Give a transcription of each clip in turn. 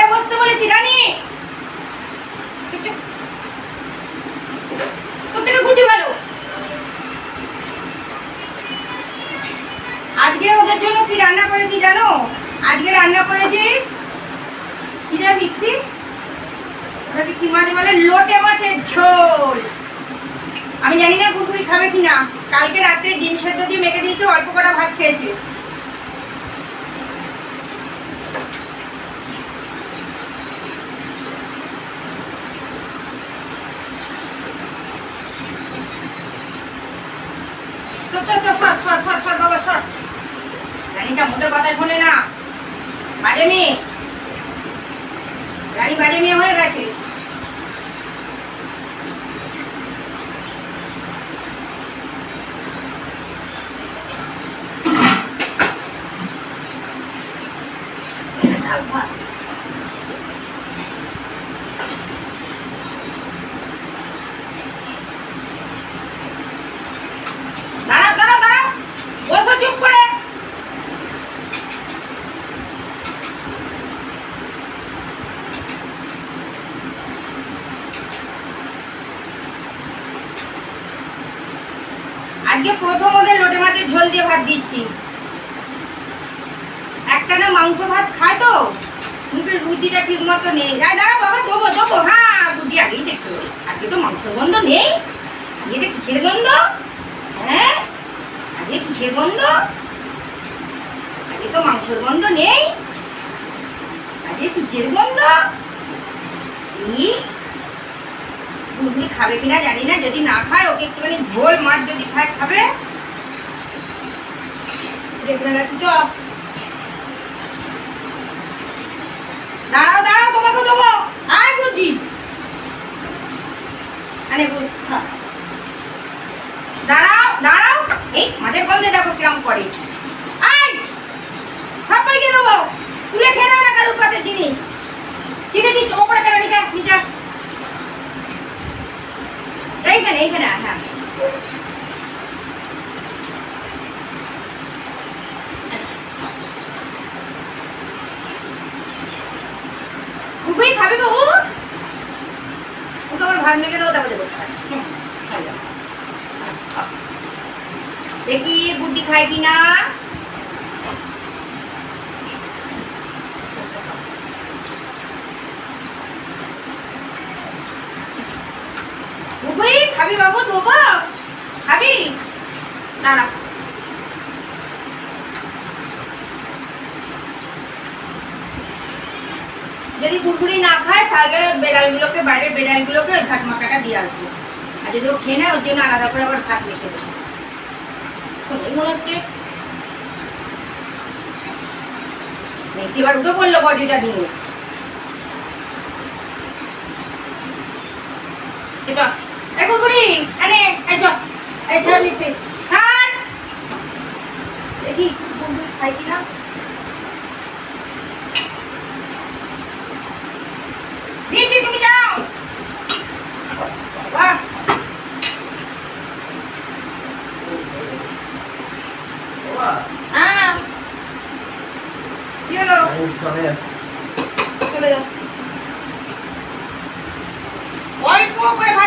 এই বসতে বলেছি, রানী। তোর থেকে গুটি ভালো। আজকে ওদের জন্য কি রান্না করেছি জানো? আজকে রান্না করেছি কি রে মিক্সি? ওটাকে কি মাছ বলে? লোটে মাছের ঝোল। আমি জানি না কুকুরি খাবে কিনা। কালকে রাত্রে ডিম সেদ্ধ দিয়ে মেখে দিয়েছে, অল্প কটা ভাত খেয়েছে। তো তো সর সর সর সর, বাবা, সর। রানীটা মোটে কথা শোনে না। বাজে মেয়ে। রানী বাজে মেয়ে হয়ে গেছে দাঁড়াও দাঁড়াও দাঁড়াও বসো চুপ করে আজকে প্রথম ওদের লোটে মাছের ঝোল দিয়ে ভাত দিচ্ছি। একটা না মাংস ভাত খায় তো, মুখের রুচিটা ঠিক মতো নেই। যাই দাঁড়া বাবা, দেবো দেবো। হ্যাঁ বুদ্ধি আগেই দেখতে আজকে তো মাংসের গন্ধ নেই। এটা কিসের গন্ধ? হ্যাঁ? আজকে কিসের গন্ধ? আজকে তো মাংসের গন্ধ নেই। আজকে কিসের গন্ধ? এই গুগলি খাবে কিনা জানি না, যদি না খায়, ওকে একটুখানি ঝোল, মাছ যদি খায়, খাবে? দাঁড়াও দাঁড়াও, তোমাকে দেবো। আয় আরে দাঁড়াও দাঁড়াও। এই গন্ধে দেখো কিরম করে। আয়। সবাইকে দেবো। তুলে খেয়ে না কারুর জিনিস। চিনে দিচ্ছ ওপরে কেন নিচা নিচা। এইখানে হ্যাঁ খাবে বাবু ওকে আমার ভাত মেখে দেবো তারপরে দেবো। হ্যাঁ, খাও। দেখি গুড্ডি খায় কি না কুকুই খাবি বাবু দেবো খাবি দাঁড়া যদি কুকুরি না খায়, তাহলে বেড়ালগুলোকে, বাইরের বেড়ালগুলোকে ওই ভাত মাখাটা দিয়ে আসব। আর যদি ও খেয়ে নেয়, ওর জন্য আলাদা করে আবার ভাত মেখে দেবো। মনে মেসি এবার উঠে পড়ল বডিটা নিয়ে। এই এই কুকুরি এনে এই চল। এই চল নিচে। খান দেখি কুকুরি খাই কিনা দিদি তুমি যাও। বাহ। হ্যাঁ কি হলো? চলে যাও অল্প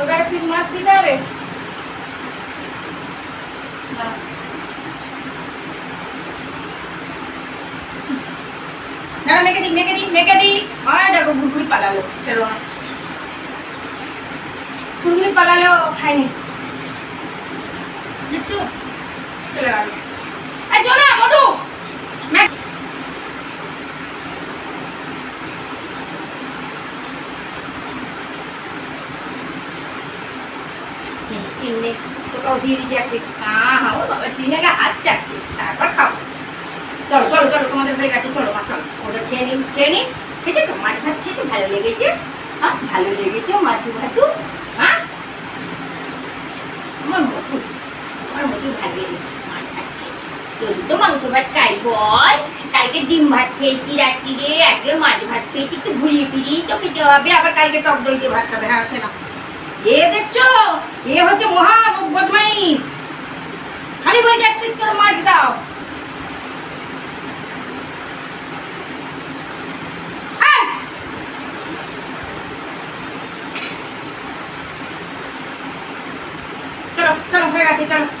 তোকে তিন মাস দিতে হবে? দিই মেখে দিই মেখে দিই হয় দেখো ঘুরঘুরি পালালো ফেরো না। ঘুরঘুরি পালালো, খাইনি দেখছ চলে গেল এই চলো মোটু মেঘ- দিয়ে দিচ্ছি এক পিস বাবা চিনাকে হাত চাচ্ছে তারপর খাও চলো চলো চলো তোমাদের হয়ে গেছে চলো মা চলো ওদের খেয়ে নিন খেয়ে নিন খেয়েছে তো মাছ ভাত খেতে ভালো লেগেছে হ্যাঁ ভালো লেগেছে মাছু ভাতু হ্যাঁ আমার মধু আমার মধু ভালো লেগেছে খেয়েছি তো মাংস ভাত খাই বল কালকে ডিম ভাত খেয়েছি রাত্রিরে আজকে মাছ ভাত খেয়েছি তো ঘুরিয়ে ফিরিয়ে তো খেতে হবে আবার কালকে টক দই দিয়ে ভাত খাবে হ্যাঁ এ দেখছ? এ হচ্ছে মহা বদমাইশ খালি বলছে এক পিস করে মাছ দাও। এই! চলো চলো, হয়ে গেছে, চলো।